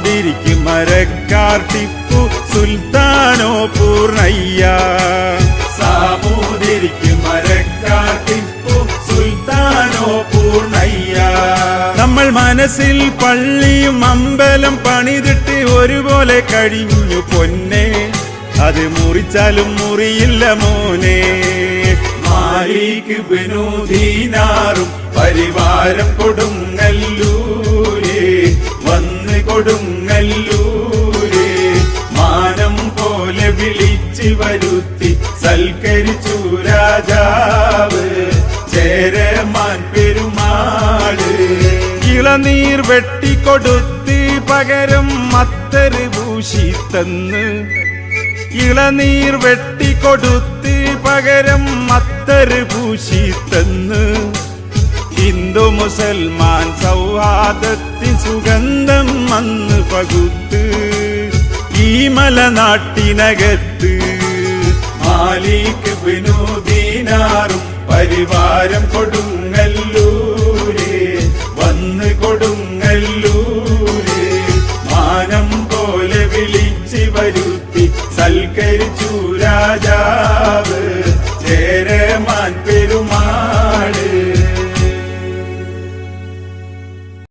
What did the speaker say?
സാമൂതിരിക്ക് മരക്കാർ ടിപ്പു സുൽത്താനോ പൂർണയ്യ സാമൂതിരിക്ക് മരക്കാർ ടിപ്പു സുൽത്താനോ പൂർണയ്യ നമ്മൾ മനസ്സിൽ പള്ളിയും അമ്പലം പണിതിട്ട് ഒരുപോലെ കഴിഞ്ഞു പൊന്നെ. അത് മുറിച്ചാലും മുറിയില്ല മോനെ. മാലിക്ക് വിനോദീനാറും പരിവാരം വന്ന് കൊടുങ്ങല്ലൂരേ മാനം പോലെ വിളിച്ചു വരുത്തി സൽക്കരിച്ചു രാജാവ്. ചേരമാൻ പെരുമാൾ ഇളനീർ വെട്ടിക്കൊടുത്ത് പകരം മത്തര് ഭൂഷിത്തന്ന് ഇളനീർ വെട്ടിക്കൊടുത്ത് പകരം മത്തര് പൂശിത്തന്ന്. ഹിന്ദു മുസൽമാൻ സൗഹാദത്തിൻ സുഗന്ധം അന്ന് പകുത്ത്. ഈ മലനാട്ടിനകത്ത് മാലിക് ബിനുദീനാറും പരിവാരം കൊടുങ്ങല്ലൂരേ വന്ന് കൊടുങ്ങല്ലൂരേ. മാനം പോലെ വിളിച്ച് വരുത്തി സൽക്കരിച്ചു രാജാവ്.